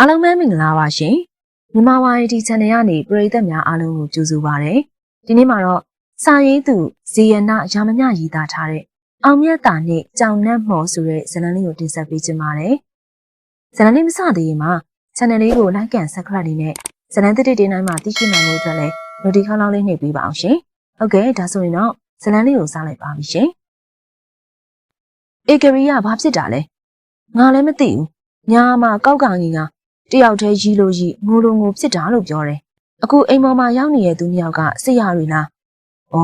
အားလုံးပဲမင်္ဂလာပါရှင်မြန်မာဝါရီဒီ channel ကနေပရိသတ်များအားလုံးကိုကြိုဆိုပါရစေဒီနေ့မှာတော့စာရေးသူဇီယနာရာမညရေးသားထားတဲ့အောင်မြတ်တာနဲ့ကြောင်နှက်မော်ဆိုတဲ့ဇာတ်လမ်းလေးကိုတင်ဆက်ပေးခြင်းပါတယ်ဇာတ်လမ်းလေးမစသေးရင်မှာ channel လေးကို like and subscribe လေးနဲ့ဇာတ်လမ်းတစ်တစ်တင်းတိုင်းမှာသိရှိနိုင်ဖို့အတွက်လည်း notification လောက်လေးနှိပ်ပေးပါအောင်ရှင်ဟုတ်ကဲ့ဒါဆိုရင်တော့ဇာတ်လမ်းလေးကိုစလိုက်ပါပြီရှင်ဧကရီကဘာဖြစ်တာလဲငါလည်းမသိဘူးညာမှာကောက်ကောင်ကြီးက တယောက်တည်းရီလို့ရီငိုလိုငိုဖြစ်တာလို့ပြောတယ်။အခုအိမ်ပေါ်မှာရောက်နေတဲ့သူနှစ်ယောက်ကဆရာတွေလား။ဩ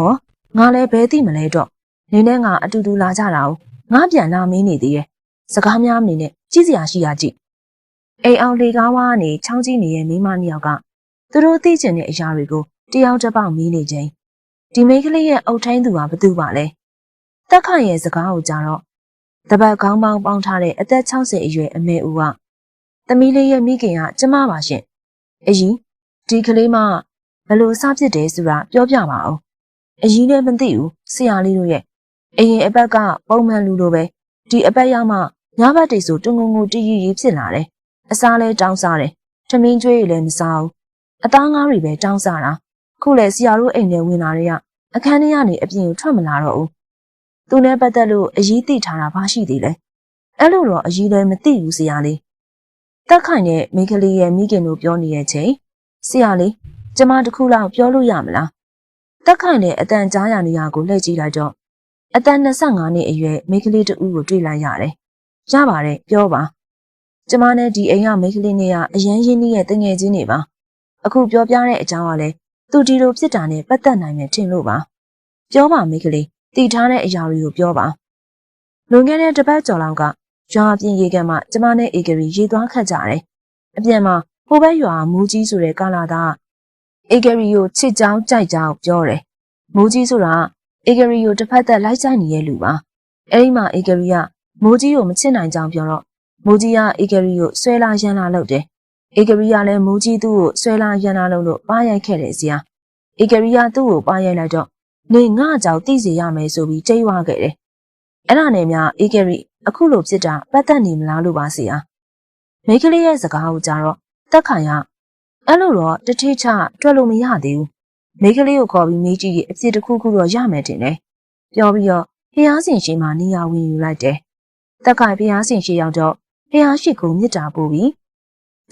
ငါလည်းဘယ်သိမလဲတော့။နေနဲ့ငါအတူတူလာကြတာ哦။ငါပြန်လာမင်းနေသေးရဲ့။စကားများမနေနဲ့ကြည့်စရာရှိရကြည့်။အိမ်အောင်လေကားဝါကနေချောင်းကြည့်နေတဲ့မိန်းမနှစ်ယောက်ကသူတို့သိကျင်တဲ့အရာတွေကိုတယောက်တစ်ပေါက်မီးနေချင်းဒီမိန်းကလေးရဲ့အုတ်ထင်းသူကဘသူပါလဲ။တက်ခိုင်ရဲ့စကားကိုကြားတော့တပတ်ကောင်းပေါင်းပေါင်းထားတဲ့အသက်60အရွယ်အမေဦးက သမီးလေးရဲ့မိခင်ကကျမပါရှင်။အရင်ဒီကလေးမဘလို့စဖြစ်တယ်ဆိုတာပြောပြပါအောင်။အရင်လည်းမသိဘူးဆရာလေးတို့ရဲ့အရင်အပတ်ကပုံမှန်လူလိုပဲဒီအပတ်ရောက်မှညဘက်တိတ်ဆိုတွငုံငုံတည်ရည်ဖြစ်လာတယ်။အစားလဲတောင်းစားတယ်။ထမင်းကျွေးရည်လည်းမစားဘူး။အသားငါးတွေပဲတောင်းစားတာ။ခုလေဆရာတို့အိမ်ထဲဝင်လာတဲ့ကအခန်းထဲကနေအပြင်ကိုထွက်မလာတော့ဘူး။သူနဲ့ပတ်သက်လို့အရင်သိထားတာဘာရှိသေးလဲ။အဲ့လိုတော့အရင်လည်းမသိဘူးဆရာလေး။ တက်ခိုင်တဲ့မိန်းကလေးရဲ့မိခင်တို့ပြောနေတဲ့ချိန်ဆရာလေးကျမတခုလောက်ပြောလို့ရမလားတက်ခိုင်တဲ့အတန်ကြားရနေရကိုလှည့်ကြည့်လိုက်တော့အတန်25နှစ်အရွယ်မိန်းကလေးတူကိုတွေ့လိုက်ရတယ်ရပါတယ်ပြောပါကျမနဲ့ဒီအိမ်ကမိန်းကလေးနဲ့ကအရန်ရင်းနှီးရဲ့တငယ်ချင်းတွေပါအခုပြောပြတဲ့အကြောင်းကလည်းသူဒီလိုဖြစ်တာနဲ့ပတ်သက်နိုင်မယ်ထင်လို့ပါပြောပါမိန်းကလေးတည်ထားတဲ့အရာတွေကိုပြောပါလွန်ခဲ့တဲ့တစ်ပတ်ကျော်လောက်က ရွာပြင်ရေကန်မှာကျမနဲ့ဧကရီရေသွားခတ်ကြတယ်။အပြန်မှာဟိုဘက်ရွာမူကြီးဆိုတဲ့ကာလာသားဧကရီကိုချစ်ကြောင်းကြိုက်ကြောင်းပြောတယ်။မူကြီးဆိုတာဧကရီကိုတစ်ဖက်သက်လိုက်ကြိုက်နေတဲ့လူပါ။အဲဒီမှာဧကရီကမူကြီးကိုမချစ်နိုင်ကြောင်းပြောတော့မူကြီးကဧကရီကိုဆွဲလာရမ်းလာလုပ်တယ်။ဧကရီကလည်းမူကြီးသူ့ကိုဆွဲလာရမ်းလာလုပ်လို့ပါရိုက်ခဲ့တယ်စီယာ။ဧကရီကသူ့ကိုပါရိုက်လိုက်တော့နေငါ့ကြောင့်သိစေရမယ်ဆိုပြီးကြိတ်ဝါခဲ့တယ်။အဲ့ဒါနဲ့များဧကရီ အခုလိုဖြစ်တာပတ်သက်နေမလားလို့ပါစီယာမိကလေးရဲ့စကားကိုကြားတော့တက်ခိုင်ကအဲ့လိုတော့တထိချတွက်လို့မရသေးဘူးမိကလေးကိုခေါ်ပြီးမေးကြည့်ရင်အဖြစ်တစ်ခုခုတော့ရမယ်တင်တယ်ပြောပြီးတော့ဖျားစင်ရှိမှနေရာဝင်ယူလိုက်တယ်တက်ခိုင်ဖျားစင်ရှိရောက်တော့ဖျားရှိကိုမြစ်တာပို့ပြီး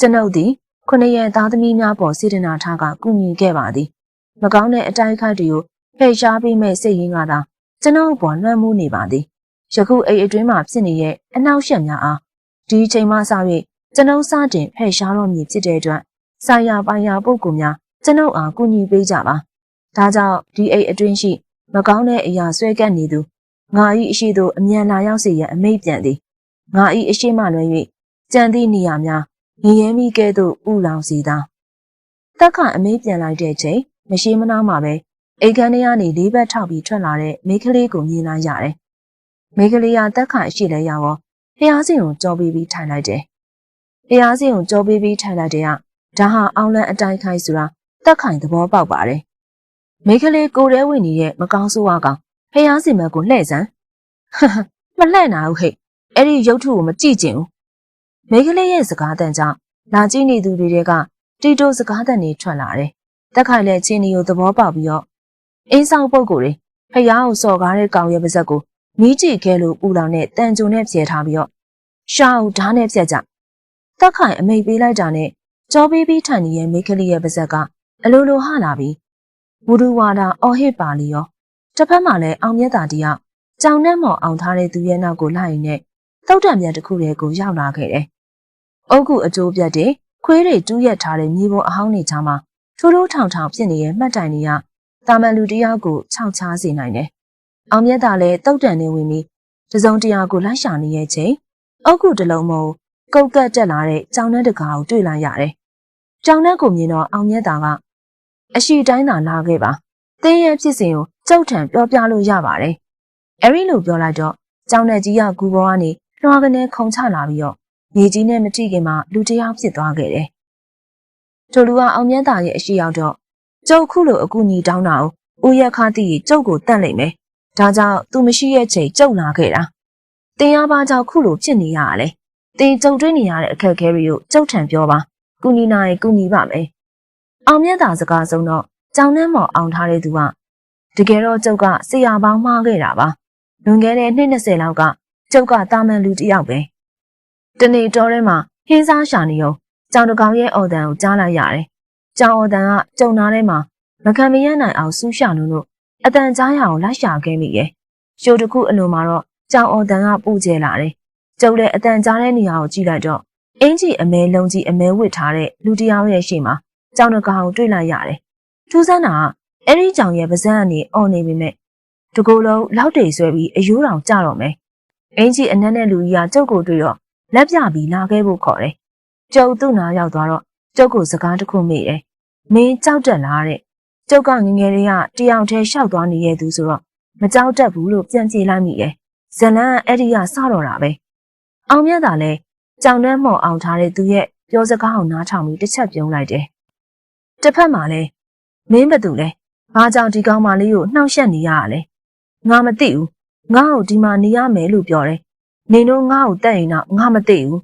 ကျွန်ုပ်သည်ခုနှစ်ရက်သားသမီးများပေါ်စေတနာထားကကုညီခဲ့ပါသည်မကောင်းတဲ့အတိုင်းခိုက်တွေကိုဖယ်ရှားပေးမဲ့စိတ်ရင်းကသာကျွန်ုပ်ပေါ်လွှမ်းမိုးနေပါသည် ယခုအိမ်အတွင်းမှာဖြစ်နေတဲ့အနောက်ရှက်များအားဒီအချိန်မှစ၍ကျွန်ုပ်စတင်ဖယ်ရှားတော့မည်ဖြစ်တဲ့အတွက်စာရပိုင်ရပုဂ္ဂိုလ်များကျွန်ုပ်အားကူညီပေးကြပါဒါကြောင့်ဒီအိမ်အတွင်းရှိမကောင်းတဲ့အရာဆွဲကပ်နေသူငါ၏အရှိသို့အမြန်လာရောက်စေရန်အမိတ်ပြန်သည်ငါ၏အရှိမှလွယ်၍ကြံသည့်နေရာများငရဲမိကဲ့သို့ဥလောင်စီသာတက်ခအမိတ်ပြန်လိုက်တဲ့ချိန်မရှိမနာမှာပဲအိမ်ခန်းထဲကနေလေးဘက်ထောက်ပြီးထွက်လာတဲ့မိန်းကလေးကိုမြင်လာရတယ် မိကလေးကတက်ခါရှိလဲရောဖျားစင်ကိုကြောပေးပြီးထိုင်လိုက်တယ်။ဖျားစင်ကိုကြောပေးပြီးထိုင်လိုက်တဲ့ကဒါဟာအောင်လန့်အတိုင်းခိုင်းဆိုတာတက်ခိုင်သဘောပေါက်ပါတယ်။မိကလေးကိုရဲဝင်နေတဲ့မကောင်းဆိုးဝါကောင်ဖျားစင်ဘက်ကိုလှည့်စမ်း။မလှည့်နိုင်ဘူးဟဲ့။အဲ့ဒီရုပ်ထုကိုမကြည့်ကျင်ဘူး။မိကလေးရဲ့စကားတန်ကြောင့်လာကြည့်နေသူတွေကတီတိုစကားတန်တွေထွက်လာတယ်။တက်ခိုင်လည်းချင်းနီကိုသဘောပေါက်ပြီးတော့အင်းဆောင်ပုတ်ကိုတွေဖျားကိုစော်ကားတဲ့ကောင်ရဲ့ပါဇက်ကို မီးကြည့်ခဲလို့ပူလောင်တဲ့တန်ကြုံနဲ့ဖြဲထားပြီးတော့ရှာဦးဓာတ်နဲ့ဖြက်ကြတက်ခိုင်အမိတ်ပေးလိုက်တာနဲ့ကြောပေးပြီးထိုင်နေတဲ့မိခလီရဲ့ပါဇက်ကအလိုလိုဟလာပြီးဝူဒူဝါဒအော်ဟစ်ပါလီရောတစ်ဖက်မှာလည်းအောင်မြတ်တာတယောက်ကြောင်နဲ့မော်အောင်ထားတဲ့သူရဲ့နောက်ကိုလိုက်ရင်နဲ့တောက်တံပြန်တစ်ခုတည်းကိုရောက်လာခဲ့တယ်။အုတ်ခုအကျိုးပြတ်တဲ့ခွေးတွေတူးရက်ထားတဲ့မြေပေါ်အဟောင်းတွေချာမှာထိုးထိုးထောင်ထောင်ဖြစ်နေတဲ့မှတ်တိုင်တွေကတာမန်လူတယောက်ကိုခြောက်ချားစေနိုင်တယ် အောင်မြတ်သာလည်းတုတ်တန်နေဝင်ပြီးတစုံတရာကိုလိုက်ရှာနေရဲ့ချိန်အုတ်ခုတလုံးမုံကုတ်ကတ်တက်လာတဲ့ကြောင်နှက်တကာကိုတွေ့လိုက်ရတယ်။ကြောင်နှက်ကိုမြင်တော့အောင်မြတ်သာကအရှိတိုင်းသာလာခဲ့ပါ။တင်းရဲ့ဖြစ်စဉ်ကိုကြောက်ထံပြောပြလို့ရပါတယ်။အဲဒီလိုပြောလိုက်တော့ကြောင်နှက်ကြီးကဂူပေါ်ကနေလွှာကနေခုံချလာပြီးတော့မြေကြီးနဲ့မထိခင်မှာလူတယောက်ဖြစ်သွားခဲ့တယ်။ထိုလူကအောင်မြတ်သာရဲ့အရှိရောက်တော့ကျုပ်ခုလိုအကူညီတောင်းတာကိုဦးရခါတိကျုပ်ကိုတတ်လိုက်မယ်။။ ဒါကြောင့်သူမရှိရဲ့ချိန်ကြုံလာခဲ့တာ။တင်ရပါကြောင့်ခုလိုဖြစ်နေရတာလေတင်ကြုံတွေ့နေရတဲ့အခက်အခဲတွေကိုကြုတ်ထန်ပြောပါကုညီနိုင်ကုညီပါမယ်အောင်မြတ်တာစကားဆုံးတော့ကြောင်နှမ်းမော်အောင်ထားတဲ့သူကတကယ်တော့ကျုပ်ကဆရာပေါင်းမှားခဲ့တာပါလွန်ခဲ့တဲ့နှစ်20လောက်ကကျုပ်ကတာမန်လူတစ်ယောက်ပဲတနေ့တော်ထဲမှာဟင်းစားရှာနေုံကြောင်တကောင်ရဲ့အော်တန်ကိုကြားလိုက်ရတယ်ကြောင်အော်တန်ကကြုံနာထဲမှာမခံမရနိုင်အောင်ဆူးရှာလို့လို့ အတန်ကြားရအောင်လိုက်ရှာခဲ့မိရဲ့ရှိုးတစ်ခုအလိုမှာတော့ကြောင်အော်တန်ကပူကျဲလာတယ်ကျုပ်လည်းအတန်ကြားတဲ့နေရာကိုကြည့်လိုက်တော့အင်ကြီးအမဲလုံးကြီးအမဲဝစ်ထားတဲ့လူတစ်ယောက်ရဲ့ရှေ့မှာကြောင်တကောင်တွေ့လိုက်ရတယ်ထူးဆန်းတာကအဲ့ဒီကြောင်ရဲ့ပါးစပ်ကနေအော်နေပြီမဲ့တကူလုံးလောက်တွေဆွဲပြီးအယိုးတောင်ကြတော့မယ်အင်ကြီးအနက်နဲ့လူကြီးကကျုပ်ကိုတွေ့တော့လက်ပြပြီးလာခဲ့ဖို့ခေါ်တယ်ကျုပ်သူ့နာရောက်သွားတော့ကျုပ်ကိုစကားတစ်ခုမေးတယ်မင်းကြောက်တက်လားတဲ့ ကျုပ်ကငငယ်လေးကတယောက်တည်းရှောက်သွားနေရဲ့သူဆိုတော့မကြောက်တတ်ဘူးလို့ပြန်ပြေးလိုက်မိရဲ့ဇလန်းအဲ့ဒီကစတော့တာပဲအောင်မြတ်သာလဲကြောင်နှမ်းမော်အောင်ထားတဲ့သူရဲ့ပြောစကားကိုနားထောင်ပြီးတစ်ချက်ပြုံးလိုက်တယ်တစ်ဖက်မှာလဲမင်းဘသူလဲဘာကြောင့်ဒီကောင်မလေးကိုနှောက်ယှက်နေရတာလဲငါမသိဘူးငါ့ကိုဒီမှာနေရမယ်လို့ပြောတယ်နင်တို့ငါ့ကိုတက်ရင်တော့ငါမသိဘူး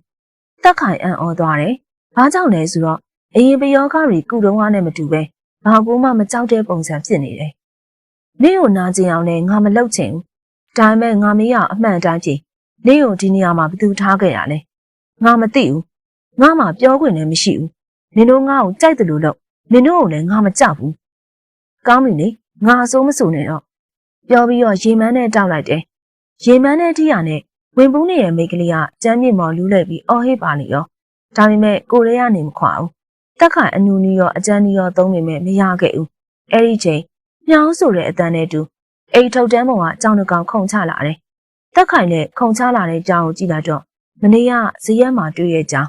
တက်ခိုင်အံ့ဩသွားတယ်ဘာကြောင့်လဲဆိုတော့အရင်ပယောဂတွေကုတုံးကားနဲ့မတူပဲ ဘာကူမှမကြောက်တဲ့ပုံစံဖြစ်နေတယ်။နင့်ကိုနာကျင်အောင်လည်းငါမလုပ်ချင်ဘူး။ဒါပေမဲ့ငါမရအမှန်တိုင်းကြည့်နင့်ကိုဒီနေရာမှာဘယ်သူထားခဲ့ရလဲ။ငါမသိဘူး။ငါမှပြောခွင့်လည်းမရှိဘူး။နင်တို့ငါ့ကိုကြိုက်တယ်လို့လုပ်နင်တို့ကိုလည်းငါမကြောက်ဘူး။ကောင်းပြီလေငါအစိုးမစိုးနဲ့တော့ပြောပြီးတော့ရေမန်းနဲ့တောက်လိုက်တယ်။ရေမန်းနဲ့ထိရနဲ့ဝင်ပူးနေရဲ့မိကလေးကကျမ်းမြေမော်လူးလိုက်ပြီးအော်ဟစ်ပါလေရော။ဒါပေမဲ့ကိုရဲကနေမခွာဘူး တက်ခိုင်အနူနီရောအကျန်းနီရောသုံးပေမဲ့မရခဲ့ဘူးအဲ့ဒီချိန်မြောင်းဆိုတဲ့အတန်းနဲ့တူအိတ်ထုတ်တန်းပေါ်ကကြောင်တကောင်ခုန်ချလာတယ်တက်ခိုင်နဲ့ခုန်ချလာတဲ့ကြောင်ကိုကြည့်လိုက်တော့မနေ့ကဇရက်မှာတွေ့ရဲ့ကြောင်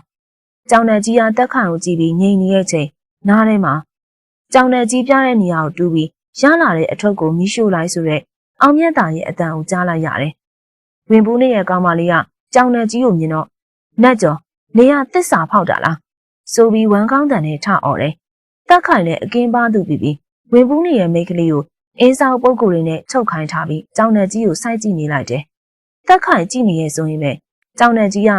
ကြောင်နယ်ကြီးကတက်ခိုင်ကိုကြည့်ပြီးငြိမ်နေတဲ့ချိန်နားထဲမှာကြောင်နယ်ကြီးပြတဲ့နေရာကိုတူးပြီးရလာတဲ့အထုပ်ကိုမီးရှို့လိုက်ဆိုတဲ့အောင်မြတ်တာရဲ့အတန်ကိုကြားလိုက်ရတယ်ဝင်ပူးနေရဲ့ကောင်မလေးကကြောင်နယ်ကြီးကိုမြင်တော့နတ်ကျော်နေရသစ္စာဖောက်တာလား ဆိုပြီးဝမ်းကောင်းတန်နဲ့ထအော်တယ်။တက်ခိုင်လည်းအကင်းပါသူပြီးပြီးဝင်ပူးနေရဲ့မိန်းကလေးကိုအင်းဆောင်ပုတ်ကိုယ်တွေနဲ့ချုပ်ခိုင်းထားပြီးကြောင်နယ်ကြီးကိုစိုက်ကြည့်နေလိုက်တယ်။တက်ခိုင်ကြည့်နေရဲ့ဆိုရင်ပဲကြောင်နယ်ကြီးက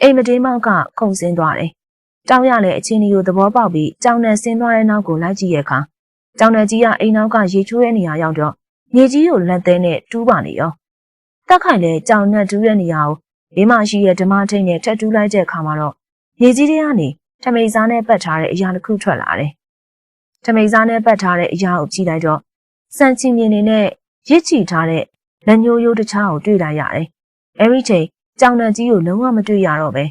အိမ်မတင်းမောက်ကခုန်ဆင်းသွားတယ်။တောင်းရလည်းအချင်းကြီးကိုသဘောပေါက်ပြီးကြောင်နယ်ဆင်းသွားတဲ့နောက်ကိုလိုက်ကြည့်ရဲ့အခါကြောင်နယ်ကြီးကအိမ်နောက်ကရေချိုးတဲ့နေရာရောက်တော့မြေကြီးကိုလက်သေးနဲ့တူးပါနေရော။တက်ခိုင်လည်းကြောင်နယ်တူးတဲ့နေရာကိုဘေးမှာရှိတဲ့ဓမ္မထိန်နဲ့ထက်တူးလိုက်တဲ့အခါမှာတော့မြေကြီးတွေကနေ ထမိန်စားနဲ့ပတ်ထားတဲ့အရာတစ်ခုထွက်လာတယ်။ထမိန်စားနဲ့ပတ်ထားတဲ့အရာကိုကြည့်လိုက်တော့စံချင်မြင်နေနဲ့ရစ်ချီထားတဲ့လက်ညိုးရိုးတစ်ချားကိုတွေ့လိုက်ရတယ်။အဲဒီချိန်ကြောင်နှံကြီးကိုလုံးဝမတွေ့ရတော့ပဲ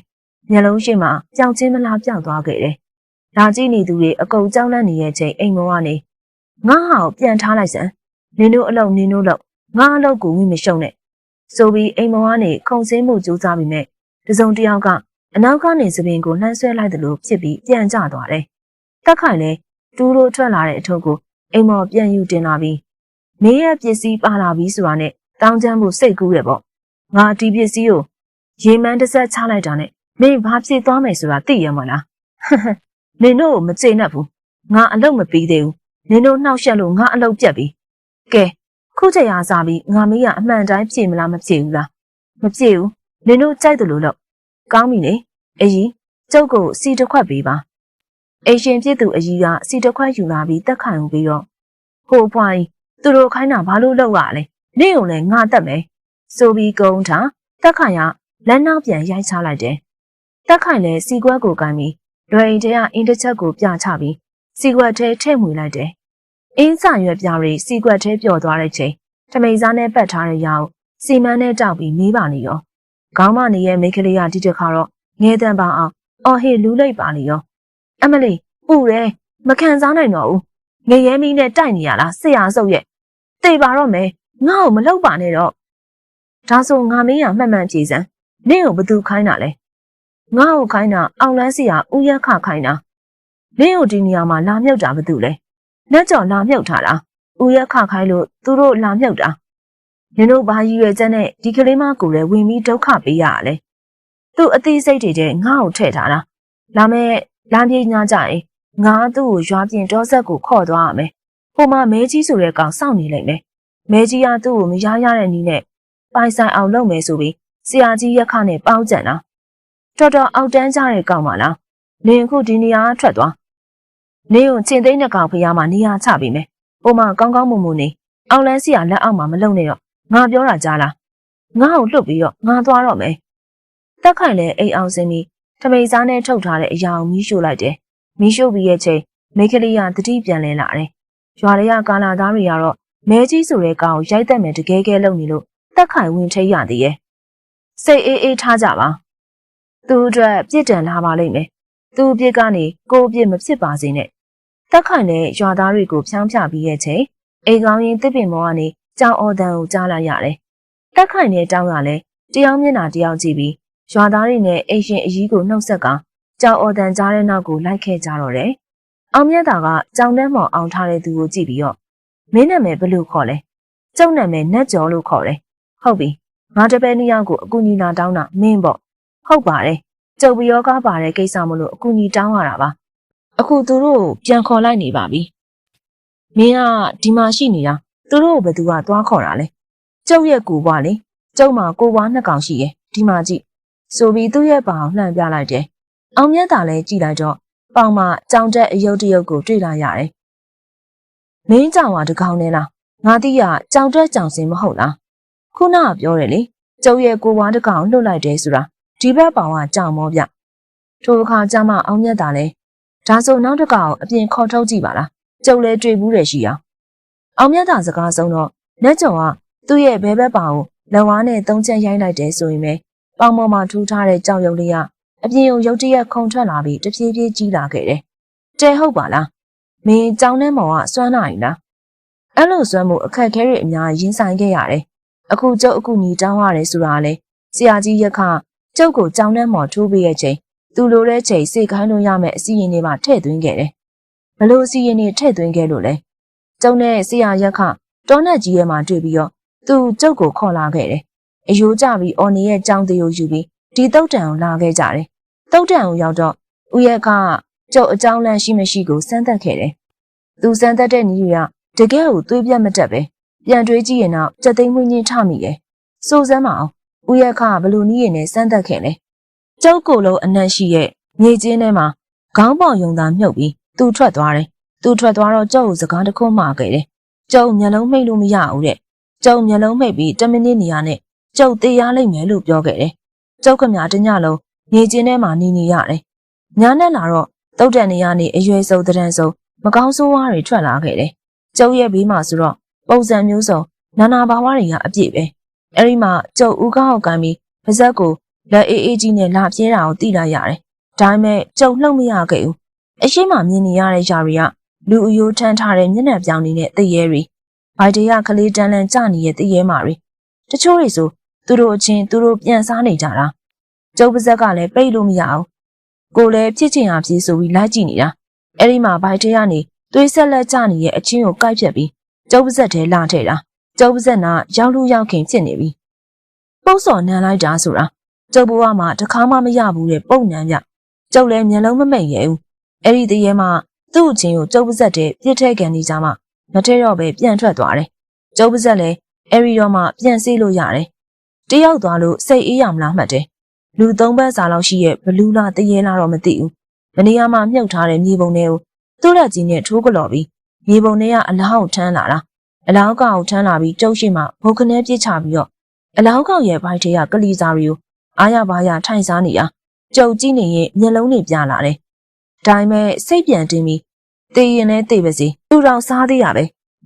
မျက်လုံးရှိမှကြောင်ချင်းမလားပြောက်သွားခဲ့တယ်။ဒါကြည့်နေသူတွေအကုန်ကြောက်လန့်နေရဲ့ချိန်အိမ်မောကနေငါ့ဟာကိုပြန်ထားလိုက်စမ်းနင်တို့အလုပ်နင်တို့လုပ်ငါအလုပ်ကိုဝိမရှုံနဲ့ဆိုပြီးအိမ်မောကနေခုံစင်းမှုကြိုးစားပြီးမြဲတစုံတယောက်က အနောက်ကနေသပင်ကိုလှမ်းဆွဲလိုက်သလိုဖြစ်ပြီးပြန်ကျသွားတယ်။တက်ခိုင်လည်းတူးလို့ထွက်လာတဲ့အထုပ်ကိုအိမ်မော်ပြန်ယူတင်လာပြီးမင်းရဲ့ပစ္စည်းပါလာပြီးဆိုတာနဲ့တောင်းချမ်းမှုစိတ်ကူးရပေါ့။ငါဒီပစ္စည်းကိုရေမန်းတစ်ဆက်ချလိုက်တာနဲ့မင်းဘာဖြစ်သွားမယ်ဆိုတာသိရမလား။နင်တို့ကိုမကျေနပ်ဘူး။ငါအလုပ်မပြီးသေးဘူး။နင်တို့နှောက်ယှက်လို့ငါအလုပ်ပြတ်ပြီ။ကဲခုချိန်အားစားပြီးငါမေးရအမှန်တိုင်းဖြေမလားမဖြေဘူးလား။မဖြေဘူး။နင်တို့ကြိုက်တယ်လို့လို့ ကောင်းပြီလေအကြီးကျုပ်ကိုစီတစ်ခွက်ပေးပါအိရှင်ဖြစ်သူအကြီးကစီတစ်ခွက်ယူလာပြီးတက်ခိုင်ပြီးတော့ဟိုဖွားကြီးသူတို့ခိုင်းတာဘာလို့လောက်ရလဲနင့်ုံလည်းငါတက်မယ်ဆိုပြီးကုန်းထားတက်ခိုင်ကလက်နောက်ပြန်ရိုက်ချလိုက်တယ်တက်ခိုင်လည်းစီကွက်ကိုကန်ပြီးလွယ်အိမ်ထဲကအင်းတစ်ချက်ကိုပြချပြီးစီကွက်ထဲထည့်မွေလိုက်တယ်အင်းစရွက်ပြားတွေစီကွက်ထဲပျော်သွားတဲ့ချိန်ထမိန်စားနဲ့ပတ်ထားတဲ့ရောက်စီမန်းနဲ့တောက်ပြီးမေးပါနေရော ခေါင်းမနေရဲ့မိန်းကလေးကဒီတစ်ခါတော့ငဲတန်ပါအောင်အော်ဟေလူလိုက်ပါလေရောအမလီပူတယ်မခံစားနိုင်တော့ဘူးငရဲမီးနဲ့တိုက်နေရလားဆရာဆုပ်ရဲ့တေပါတော့မယ်ငါ့ကိုမလောက်ပါနဲ့တော့ဒါဆိုငါမင်းရမှတ်မှန်ကြည်စမ်းနင့်ကိုဘသူခိုင်းတာလဲငါ့ကိုခိုင်းတာအောင်လန်းစီကဥယက်ခခိုင်းတာနင့်ကိုဒီနေရာမှာလာမြုပ်တာဘသူလဲနှက်ကြော်လာမြုပ်ထားလားဥယက်ခခိုင်းလို့သူတို့လာမြုပ်တာ နင်တို့ဘာရည်ရွယ်ချက်နဲ့ဒီကလေးမကိုလည်းဝင်ပြီးဒုက္ခပေးရလဲသူ့အသေးစိတ်တွေတဲ့ငါ့ကိုထည့်ထားတာလာမဲ့လမ်းပြေးညကြရင်ငါသူ့ကိုရွာပြင်တောဆက်ကိုခေါ်သွားရမယ်ဟိုမှာမဲကြီးဆိုတဲ့ကောင်စောင့်နေလိမ့်မယ်မဲကြီးကသူ့ကိုမရရတဲ့နည်းနဲ့ပိုင်ဆိုင်အောင်လုပ်မယ်ဆိုပြီးဆရာကြီးရက်ခနဲ့ပေါင်းကြံတာတော်တော်အောက်တန်းကြတဲ့ကောင်မလားနင်အခုဒီနေရာထွက်သွားနင်ကိုချင်းသိန်းတဲ့ကောင်ဖျားမှာနေရာချပေးမယ်ပုံမှန်ကောင်းကောင်းမွန်မွန်နေအောင်လန်းစီကလက်အောက်မှာမလုံနဲ့တော့ ငါပြောတာကြားလားငါ့ကိုလွတ်ပြီးတော့ငါသွားတော့မယ်တက်ခိုင်လည်းအိမ်အောင်စင်းပြီးထမိန်စားနဲ့ထုတ်ထားတဲ့အရာကိုမီးရှို့လိုက်တယ်မီးရှို့ပြီးရဲ့ချိန်မိကလေးကတတိပြန်လဲလာတယ်ရွာတွေကကာလာသားတွေကတော့မဲကြီးဆိုတဲ့ကောင်ကိုရိုက်တက်မယ်တကယ်ကဲလုပ်နေလို့တက်ခိုင်ဝင်ထိတ်ရသေးရဲ့စိတ်အေးအေးထားကြပါသူအတွက်ပြစ်ဒဏ်လာပါလိမ့်မယ်သူအပြစ်ကနေကိုအပြစ်မဖြစ်ပါစေနဲ့တက်ခိုင်နဲ့ရွာသားတွေကိုဖြောင်းပြပြီးရဲ့ချိန်အိမ်ကောင်းရင်တစ်ပင်မောကနေ ကြောင်အော်တန်ကိုကြားလိုက်ရတယ်တက်ခိုင်နဲ့တောင်းရလဲတယောက်မျက်နှာတယောက်ကြည့်ပြီးရွာသားတွေနဲ့အိမ်ရှင်အကြီးကိုနှုတ်ဆက်ကကြောင်အော်တန်ကြားတဲ့နောက်ကိုလိုက်ခဲ့ကြတော့တယ်အောင်မြတ်တာကကြောင်တန်းမော်အောင်ထားတဲ့သူကိုကြည့်ပြီးတော့မင်းနာမည်ဘယ်လိုခေါ်လဲကျုပ်နာမည်နတ်ကျော်လို့ခေါ်တယ်ဟုတ်ပြီငါတပည့်နှစ်ယောက်ကိုအကူညီနာတောင်းတာမင်းပေါ့ဟုတ်ပါတယ်ကျုပ်ပြီးရောကားပါတဲ့ကိစ္စမလို့အကူညီတောင်းရတာပါအခုသူတို့ပြန်ခေါ်လိုက်နေပါပြီမင်းကဒီမှာရှိနေတာ သူတို့ဘယ်သူကသွားခေါ်တာလဲကျုပ်ရဲ့ကိုဘွားလေကျုပ်မှာကိုဘွားနှစ်ကောင်ရှိရဲ့ဒီမှာကြည့်ဆိုပြီးသူ့ရဲ့ပါအောင်လှမ်းပြလိုက်တယ်အောင်မြတ်တာလည်းကြည့်လိုက်တော့ပေါင်မှာကြောင်တက်အယုတ်တယုတ်ကိုတွေ့လာရတယ်မင်းကြောင်ဟာတကောင်နဲ့လားငါတိရကြောင်တက်ကြောင်စင်မဟုတ်လားခုနကပြောတယ်လေကျုပ်ရဲ့ကိုဘွားတကောင်လွတ်လိုက်တယ်ဆိုတာဒီဘက်ပေါင်ကကြောင်မောပြထိုအခါကျမအောင်မြတ်တာလဲဒါဆိုနောက်တစ်ကောင်အပြင်ခေါ်ထုတ်ကြည့်ပါလားကျုပ်လဲတွေ့ဘူးတယ်ရှိအောင် အောင်မြတ်တာစကားဆုံးတော့လက်ကျော်ကသူ့ရဲ့ဘဲဘက်ပါကိုလက်ဝါးနဲ့သုံးချက်ရိုက်လိုက်တယ်ဆိုရင်ပဲပေါင်ပေါ်မှာထူထားတဲ့ကြောက်ရုပ်လေးကအပြင်ကိုရုတ်တရက်ခုန်ထွက်လာပြီးတဖြည်းဖြည်းကြီးလာခဲ့တယ်။တဲဟုတ်ပါလား။မင်းကြောင်ထဲမောင်ကစွမ်းနိုင်လား။အဲ့လိုစွမ်းမှုအခက်ခဲတွေအများရင်ဆိုင်ခဲ့ရတယ်။အခုကျုပ်အခုညီတောင်းရတယ်ဆိုတာလေဆရာကြီးရက်ခကျုပ်ကိုကြောင်ထဲမော်ထိုးပေးရဲ့ချိန်သူလိုတဲ့ချိန်စိတ်ခိုင်းလို့ရမယ့်အစီရင်တွေပါထည့်သွင်းခဲ့တယ်။ဘလို့အစီရင်တွေထည့်သွင်းခဲ့လို့လဲ။ ကျုံနဲ့ဆရာရက်ခတောနဲ့ကြီးရဲ့မှာတွေ့ပြီးတော့သူကျုပ်ကိုခေါ်လာခဲ့တယ်။အယိုးကျပြီးအော်နေရဲ့ကြောင်သေးကိုယူပြီးဒီတုတ်တန်ကိုလာခဲ့ကြတယ်။တုတ်တန်ကိုရောက်တော့ဦးရက်ကကျုပ်အကြောင်းလန့်ရှိမရှိကိုစမ်းသပ်ခဲ့တယ်။သူစမ်းသပ်တဲ့နည်းတွေကတကယ်ကိုသွေးပြတ်မတက်ပဲပြန်တွေးကြည့်ရင်တော့ကြက်သိမ်းမွင်းချင်းထမိတယ်။စိုးစမ်းမအောင်ဦးရက်ကဘလူနည်းရည်နဲ့စမ်းသပ်ခဲ့တယ်။ကျုပ်ကိုယ်လုံးအနက်ရှိရဲ့မြေကျင်းထဲမှာခေါင်းပေါင်ယုံသားမြုပ်ပြီးသူထွက်သွားတယ်။ သူထွက်သွားတော့ကျုပ်ကိုစကားတခုမှခဲ့တယ်။ကျုပ်မျက်လုံးမိတ်လို့မရဘူးတဲ့။ကျုပ်မျက်လုံးမိတ်ပြီး10မိနစ်နေရနဲ့ကျုပ်သေးရလိမ့်မယ်လို့ပြောခဲ့တယ်။ကျုပ်ခမတညလုံးမြေကျင်းထဲမှာနေနေရတယ်။ညနဲ့လာတော့တုတ်တန်နေရနေအရွယ်စုံတရံစုံမကောင်းဆိုးဝါးတွေထွက်လာခဲ့တယ်။ကျုပ်ရဲ့ဘေးမှာဆိုတော့ပုံစံမျိုးစုံနာနာဘာဝတွေကအပြည့်ပဲ။အဲဒီမှာကျုပ်ဦးကောင်းအောင်ကန်ပြီးပါဇက်ကိုလက်အေးအေးကြီးနဲ့လာပြဲတာကိုသိလိုက်ရတယ်။ဒါပေမဲ့ကျုပ်လှုပ်မရခဲ့ဘူး။အရှိမမြင်နေရတဲ့ຢာတွေက လူအယိုးထမ်းထားတဲ့မျက်နှာပြောင်နေတဲ့တရေတွေဘိုက်တရကလေးတန်းလန်းကြနေတဲ့တရေမာတွေတချို့တွေဆိုသူတို့အချင်းသူတို့ပြန်စားနေကြတာကျုပ်ပါဇက်ကလည်းပိတ်လို့မရအောင်ကိုလည်းဖြစ်ချင်အောင်ပြေးဆိုပြီးလိုက်ကြည့်နေတာအဲ့ဒီမှာဘိုက်တရကနေသွေးဆက်လက်ကြနေရဲ့အချင်းကိုကိုက်ဖြတ်ပြီးကျုပ်ပါဇက်ထဲလာထည့်တာကျုပ်ပါဇက်နာရောက်လူရောက်ခင်ဖြစ်နေပြီပုတ်စော်နန်းလိုက်တာဆိုတာကျုပ်ဘဝမှာတခါမှမရဘူးတဲ့ပုံနန်းပြကျုပ်လည်းမျက်လုံးမမိတ်ရဲဘူးအဲ့ဒီတရေမှာ သူ့အချင်းကိုကျုပ်ပါဇက်ထဲပြစ်ထဲကန်နေကြမှာမထဲတော့ပဲပြန်ထွက်သွားတယ်ကျုပ်ပါဇက်လည်းအဲ့ဒီတော့မှပြန်ဆေးလို့ရတယ်တယောက်သွားလို့စိတ်အေးရမလားမှတ်တယ်လူသုံးဘက်စာလောက်ရှိရဲ့ဘလူးလားတရေလားတော့မသိဘူးမနေရာမှာမြုပ်ထားတဲ့မြေပုံတွေကိုသူ့လက်ကြီးနဲ့ထိုးကလော်ပြီးမြေပုံတွေကအလောင်းထမ်းလာတာအလောင်းကောင်ထမ်းလာပြီးကျုပ်ရှိမှဘုတ်ခနဲပြစ်ချပြီးတော့အလောင်းကောင်ရဲ့ဘိုက်ထဲကကလီစာတွေကိုအားရပါရထိုင်စားနေတာကြုံကြည့်နေရင်မျက်လုံးတွေပြလာတယ် ဒါပေမဲ့စိတ်ပြန်တင်းပြီးတေးရင်နဲ့တေးပါစီသူတော်စားသေးရပဲ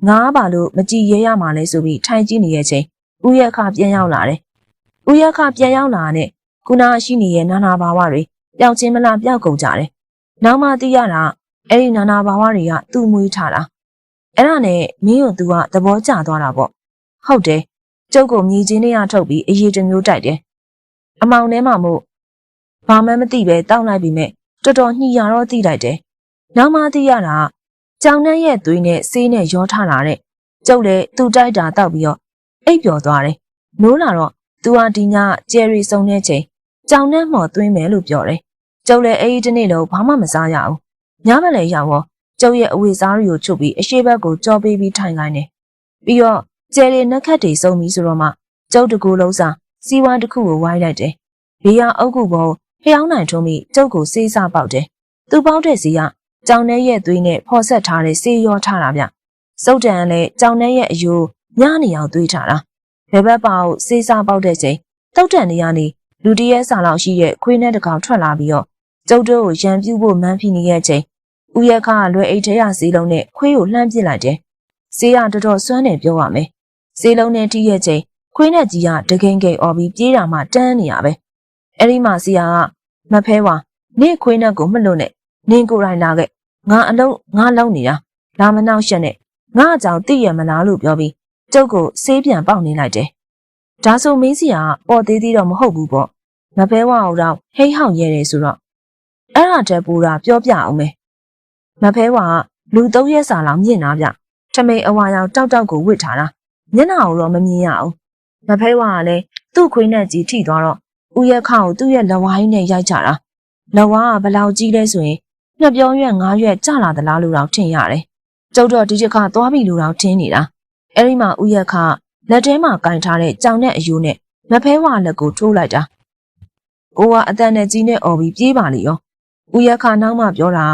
ငားပါလို့မကြည်ရဲရမှာလဲဆိုပြီးထိုင်ကြည့်နေရဲ့ချိန်ဦးရက်ခပြန်ရောက်လာတယ်ဦးရက်ခပြန်ရောက်လာတဲ့ခုနရှိနေတဲ့နာနာဘာဝတွေပျောက်ချင်းမလားပျောက်ကုန်ကြတယ်နောက်မှသိရတာအဲ့ဒီနာနာဘာဝတွေကသူ့မွေးထားတာအဲ့ဒါနဲ့မင်းတို့သူကသဘောကျသွားတာပေါ့ဟုတ်တယ်ကျုပ်ကိုမြည်ချင်းနဲ့ရထုတ်ပြီးအရေးတမျိုးတိုက်တယ်အမောင်ထဲမှာမို့ဘာမှမသိပဲတောက်လိုက်ပြီးမဲ့ တော်တော်ညှိရတော့သိလိုက်တယ်နောက်မှသိရတာကြောင်နှက်ရဲ့သွေးနဲ့ဆေးနဲ့ရောထားတာတဲ့ကျုပ်လည်းသူ့တိုက်တာတောက်ပြီးတော့အိပ်ပျော်သွားတယ်နိုးလာတော့သူဟာဒီညကျယ်ရီစုံတဲ့ချိန်ကြောင်နှက်မှော်သွင်းမယ်လို့ပြောတယ်ကျုပ်လည်းအဲ့ဒီတနေ့လုံးဘာမှမစားရဘူးညမလည်းရောက်တော့ကျုပ်ရဲ့အဝတ်စားတွေကိုချုပ်ပြီးအရှိဘက်ကိုကြောပေးပြီးထိုင်ခိုင်းတယ်ပြီးတော့ကျယ်ရီနှက်ခတ်တွေစုံပြီးဆိုတော့မှကျုပ်တကူလုံးစားစီဝါတစ်ခုကိုဝိုင်းလိုက်တယ်ဘေးကအုပ်ကူပေါ် ဖျောင်းနိုင်ထုံးပြီးကျုပ်ကိုစေးစားပေါက်တယ်။သူပေါက်တဲ့စီကကြောင်ထဲရဲ့သွေးနဲ့ဖော်ဆက်ထားတဲ့စေးရောထားတာဗျ။စုတ်တန်ကလည်းကြောင်ထဲရဲ့အယိုးညနေအောင်သွေးထားတာ။ဘယ်ဘက်ပါကိုစေးစားပေါက်တဲ့ချိန်တုတ်တန်နေရနေလူတရဲစာလောက်ရှိတဲ့ခွေးနဲ့တကောင်ထွက်လာပြီးတော့ကျုပ်တို့ကိုရံပြူဖို့မန်းဖိနေတဲ့ချိန်ဦးရက်ခါလွယ်အိတ်ထဲရစီးလုံးနဲ့ခွေးကိုလှမ်းပစ်လိုက်တယ်။စေးရတော်တော်စွမ်းနေပြောရမယ်။စေးလုံးနဲ့တီးရဲ့ချိန်ခွေးနဲ့ကြီးကတကိန်ကိန်អော်ပြီးပြေးတာမှတန်းနေရပဲ။ အဲ့ဒီမှာစီယာကမဖဲဝါနင့်ခွေးနဲ့ကိုမလွတ်နဲ့နင်းကိုယ်တိုင်လာခဲ့ငါအလုံးငါလုံးနေတာလာမနောက်ရှက်နဲ့ငါအကြောင်းသိရမလားလို့ပြောပြီးကျုပ်ကိုဆေးပြန်ပေါက်နေလိုက်တယ်။ဒါဆိုမင်းစီကပေါ်သေးသေးတော့မဟုတ်ဘူးပေါ့။မဖဲဝါအောင်တော့ဟိဟောင်ရဲတယ်ဆိုတော့အဲ့ဒါတက်ပူတာပြောပြအောင်မယ်။မဖဲဝါကလူသုံးရက်စာလောက်မြင့်တာဗျ။ထမိန်အဝါရောင်တောက်တောက်ကိုဝစ်ထားတာမျက်နှာကိုတော့မမြင်ရအောင်။မဖဲဝါကလည်းသူ့ခွေးနဲ့ကြီးထိသွားတော့ ဦးရက်ခါကိုသူ့ရဲ့လက်ဝိုင်းနဲ့ရိုက်ကြတာ။လက်ဝါးကဘလောက်ကြီးလဲဆိုရင်နှစ်ပြောရွက်ငါးရွက်ကျလာသလားလို့တော့ထင်ရတယ်။ကျုပ်တော့ဒီတစ်ခါသွားပြီလို့တော့ထင်နေတာ။အဲဒီမှာဦးရက်ခလက်ထဲမှာကင်ထားတဲ့ကြောင်နဲ့အယိုးနဲ့မဖဲဝါလက်ကိုထိုးလိုက်တာ။ကိုကအတန်နဲ့ကြီးနဲ့អော်ပြီးပြေးပါလေရော။ဦးရက်ခနောက်မှပြောတာ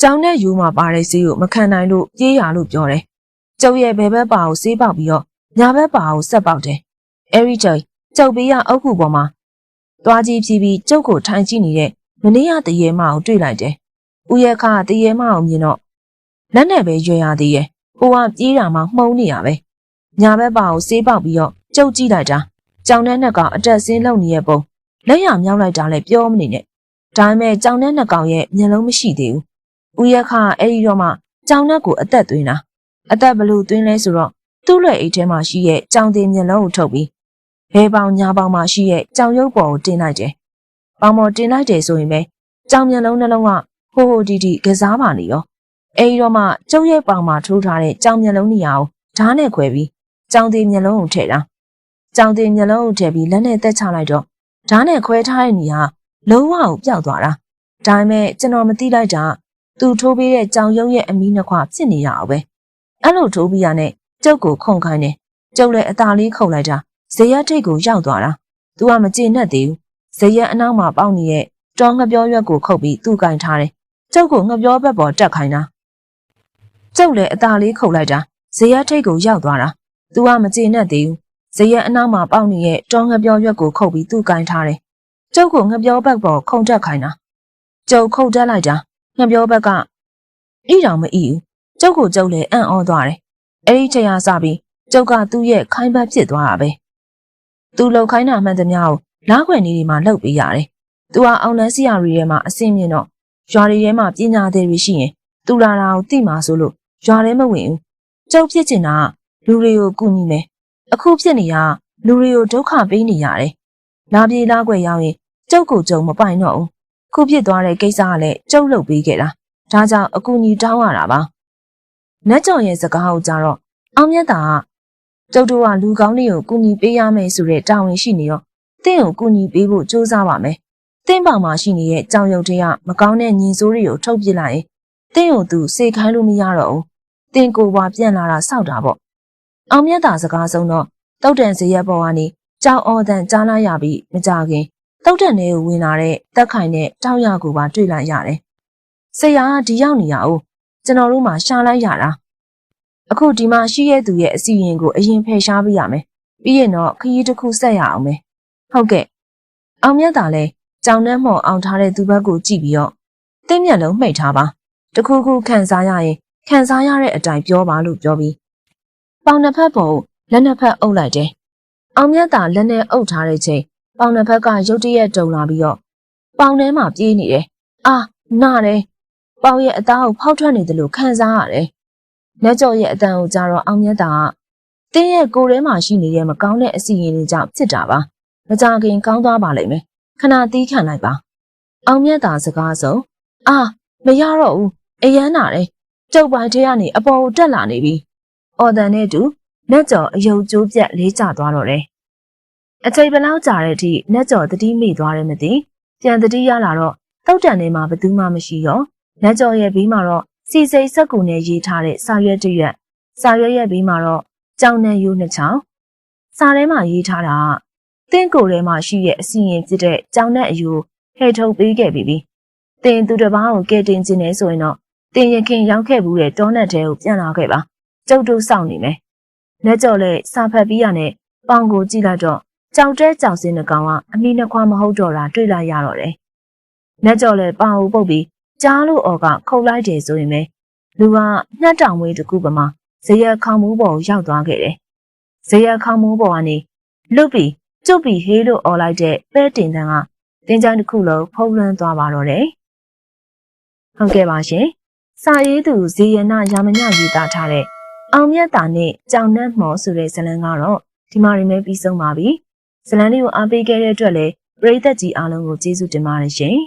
ကြောင်နဲ့ယူမှာပါတဲ့ဆေးကိုမခံနိုင်လို့ပြေးရလို့ပြောတယ်။ကျုပ်ရဲ့ဘယ်ဘက်ပါကိုဆေးပေါက်ပြီးတော့ညာဘက်ပါကိုဆက်ပေါက်တယ်။အဲဒီချိန်ကျုပ်ပေးရအုပ်ခုပေါ်မှာ သွားကြည့်ပြီးပြီးကျုပ်ကိုထိုင်ကြည့်နေတဲ့မနေ့ကတရေမအောင်တွေ့လိုက်တယ်။ဦးရခတရေမအောင်မြင်တော့လက်နဲ့ပဲရွေရသေးရဲ့။ကိုကပြေးတာမှမှုံနေရပဲ။ညာဘက်ပါကိုဆေးပေါက်ပြီးတော့ကျုပ်ကြည့်လိုက်တာ။ကြောင်တဲ့နှစ်ကောင်အတက်ဆင်းလုံနေတဲ့ပုံလက်ရမြောက်လိုက်တာလည်းပြောမနေနဲ့။ဒါပေမဲ့ကြောင်တဲ့နှစ်ကောင်ရဲ့မျက်လုံးမရှိသေးဘူး။ဦးရခအဲ့ဒီတော့မှကြောင်နဲ့ကိုအသက်သွင်းတာ။အသက်ဘလို့သွင်းလဲဆိုတော့သူ့လက်အိတ်ထဲမှာရှိရဲ့ကြောင်တင်မျက်လုံးကိုထုတ်ပြီး ဘဲပေါင်ညာပေါင်မှာရှိရဲ့ကြောင်ရုပ်ပေါ်ကိုတင်လိုက်တယ်။ပေါင်ပေါ်တင်လိုက်တယ်ဆိုရင်ပဲကြောင်မျက်လုံးနှလုံးကဟိုဟိုတီတီကစားပါနေရော။အဲဒီတော့မှကျုပ်ရဲ့ပေါင်မှာထိုးထားတဲ့ကြောင်မျက်လုံးနေရာကိုဓာတ်နဲ့ခွဲပြီးကြောင်သေးမျက်လုံးကိုထည့်တာ။ကြောင်သေးမျက်လုံးကိုထည့်ပြီးလက်နဲ့တက်ချလိုက်တော့ဓာတ်နဲ့ခွဲထားတဲ့နေရာလုံးဝကိုပျောက်သွားတာ။ဒါပေမဲ့ကျွန်တော်မသိလိုက်တာသူထိုးပေးတဲ့ကြောင်ရုပ်ရဲ့အမီးနှခွဖြစ်နေရအောင်ပဲ။အဲ့လိုထိုးပြီးရတဲ့ကျုပ်ကိုခုန်ခိုင်းတယ်။ကျုပ်လည်းအသာလေးခုန်လိုက်တာ ဇေယျထိတ်ကိုရောက်သွားတာ။ "तू ကမကျေနပ်သေးဘူး။ဇေယျအနောက်မှာပေါက်နေတဲ့တောငပြောရွက်ကိုခုတ်ပြီးသူ့ကင်ထားတယ်။ကျုပ်ကငပြောဘက်ပေါ်တက်ခိုင်းတာ။ကျုပ်လည်းအသာလေးခုတ်လိုက်တာဇေယျထိတ်ကိုရောက်သွားတာ။ "तू ကမကျေနပ်သေးဘူး။ဇေယျအနောက်မှာပေါက်နေတဲ့တောငပြောရွက်ကိုခုတ်ပြီးသူ့ကင်ထားတယ်။ကျုပ်ကငပြောဘက်ပေါ်ခုန်တက်ခိုင်းတာ။ကျုပ်ခုတ်တက်လိုက်တာငပြောဘက်ကဣတော်မအီဘူး။ကျုပ်ကိုကျုပ်လည်းအံ့ဩသွားတယ်။အဲဒီချိန်ကစပြီးကျုပ်ကသူ့ရဲ့ခိုင်းဘက်ဖြစ်သွားတာပဲ။ သူလှုပ်ခိုင်းတာမှန်သမျှကိုလားခွေနေဒီမှာလှုပ်ပေးရတယ်။သူဟာအောင်လန်းစီယာရီထဲမှာအစင်းမြင့်တော့ရွာတွေထဲမှာပညာသည်တွေရှိရင်သူလာတာကိုသိမှာဆိုလို့ရွာထဲမဝင်ဘူး။ကျုပ်ဖြစ်ချင်တာလူတွေကိုကူညီမယ်။အခုဖြစ်နေတာလူတွေကိုဒုက္ခပေးနေရတယ်။လာပြေးလားခွေရောက်ရင်ကျုပ်ကိုကြုံမပိုင်တော့ဘူး။ခုဖြစ်သွားတဲ့ကိစ္စကလည်းကျုပ်လုပ်ပေးခဲ့တာ။ဒါကြောင့်အကူအညီတောင်းရတာပါ။နတ်ကြော်ရဲ့စကားကိုကြားတော့အောင်မြတ်တာက ကျုပ်တို့ကလူကောင်းလေးကိုကူညီပေးရမယ်ဆိုတဲ့တာဝန်ရှိနေရောတင့်ကိုကူညီပေးဖို့ကြိုးစားပါမယ်။တင့်ပေါင်မှာရှိနေတဲ့ကြောင်ရုပ်တွေကမကောင်းတဲ့ညင်စိုးတွေကိုထုတ်ပစ်လိုက်ရင်တင့်ကိုသူစေခိုင်းလို့မရတော့ဘူး။တင့်ကိုပါပြန်လာတာစောက်တာပေါ့။အောင်မြတ်တာစကားဆုံးတော့တုတ်တန်စရက်ပေါ်ကနေကြောင်အော်တန်ကြားလိုက်ရပြီးမကြခင်တုတ်တန်ထဲကိုဝင်လာတဲ့တက်ခိုင်နဲ့တောက်ရကိုပါတွေ့လိုက်ရတယ်။ဆရာကဒီရောက်နေရအောင်ကျွန်တော်တို့မှရှာလိုက်ရတာ။ အခုဒီမှာရှိရဲ့သူရဲ့အစီရင်ကိုအရင်ဖယ်ရှားပေးရမယ်ပြီးရင်တော့ခရီးတစ်ခုဆက်ရအောင်မယ်ဟုတ်ကဲ့အောင်မြတ်တာလဲကြောင်နှမ်းမော်အောင်ထားတဲ့သူဘက်ကိုကြည့်ပြီးတော့တင်းမျက်လုံးမှိတ်ထားပါတခုခုခံစားရရင်ခံစားရတဲ့အတိုင်းပြောပါလို့ပြောပြီးပေါင်နှစ်ဖက်ပေါ်လက်နှစ်ဖက်အုပ်လိုက်တယ်အောင်မြတ်တာလက်နဲ့အုပ်ထားတဲ့ချိန်ပေါင်နှစ်ဖက်ကရုတ်တရက်တုံလာပြီးတော့ပေါင်ထဲမှာပြေးနေတယ်အာနာတယ်ပေါင်ရဲ့အသားကိုဖောက်ထွက်နေတယ်လို့ခံစားရတယ် လက်ကြော်ရဲ့အတန်ကိုကြားတော့အောင်မြတ်တာကတင်းရဲ့ကိုယ်ထဲမှာရှိနေတဲ့မကောင်းတဲ့အစီရင်တွေကြောင့်ဖြစ်တာပါမကြခင်ကောင်းသွားပါလိမ့်မယ်ခဏသီးခံလိုက်ပါအောင်မြတ်တာစကားဆုံးအာမရတော့ဘူးအရန်နာတယ်ကျုပ်ပိုင်းထဲကနေအပေါ်ကိုတက်လာနေပြီအော်တန်နဲ့တူလက်ကြော်အယုံကျိုးပြက်လေးကျသွားတော့တယ်အချိန်ဘလောက်ကြာတဲ့အထိလက်ကြော်တတိမိသွားတယ်မသိပြန်တတိရလာတော့တောက်တန်ထဲမှာဘသူမှမရှိတော့လက်ကြော်ရဲ့ဘေးမှာတော့ စီစိတ်စက်ကူနဲ့ရေးထားတဲ့စာရွက်တစ်ရွက်စာရွက်ရဲ့ဘေးမှာတော့ကြောင်နဲ့ယူနှစ်ချောင်းစာထဲမှာရေးထားတာတင့်ကိုယ်ထဲမှာရှိရဲ့အစီရင်ဖြစ်တဲ့ကြောင်နဲ့အယူဟဲထုတ်ပေးခဲ့ပြီးပြီ။တင်သူတစ်ပါးကိုကဲတင်ခြင်းနဲ့ဆိုရင်တော့တင်ရခင်ရောက်ခဲ့ဘူးတဲ့တောနက်တဲကိုပြန်လာခဲ့ပါ။ကျုပ်တို့စောင့်နေမယ်။လက်ကြော်လဲစာဖတ်ပြီးရနဲ့ပေါင်ကိုကြည့်လိုက်တော့ကြောက်တဲကြောက်စင်းနှကောင်ကအမိနှခွားမဟုတ်တော့တာတွေ့လိုက်ရတော့တယ်။လက်ကြော်လဲပေါင်ကိုပုတ်ပြီး ကြားလို့အော်ကခုတ်လိုက်တယ်ဆိုရင်ပဲလူကညှက်တောင်ဝေးတစ်ခုပမာဇရက်ခေါင်မူးပေါ်ကိုရောက်သွားခဲ့တယ်။ဇရက်ခေါင်မူးပေါ်ကနေလွတ်ပြီးကျုပ်ပြီးဟေးလို့អော်လိုက်တဲ့ပဲတင်တန်းကတင်းချိုင်းတစ်ခုလုံးဖုံးလွှမ်းသွားပါတော့တယ်။ဟုတ်ကဲ့ပါရှင်။စာရေးသူဇေယနာရာမညရေးသားထားတဲ့အောင်မြတ်တာနဲ့ကြောင်နှက်မော်ဆိုတဲ့ဇာတ်လမ်းကတော့ဒီမှာရင်ပဲပြီးဆုံးပါပြီ။ဇာတ်လမ်းလေးကိုအားပေးခဲ့တဲ့အတွက်လည်းပရိသတ်ကြီးအားလုံးကိုကျေးဇူးတင်ပါတယ်ရှင်။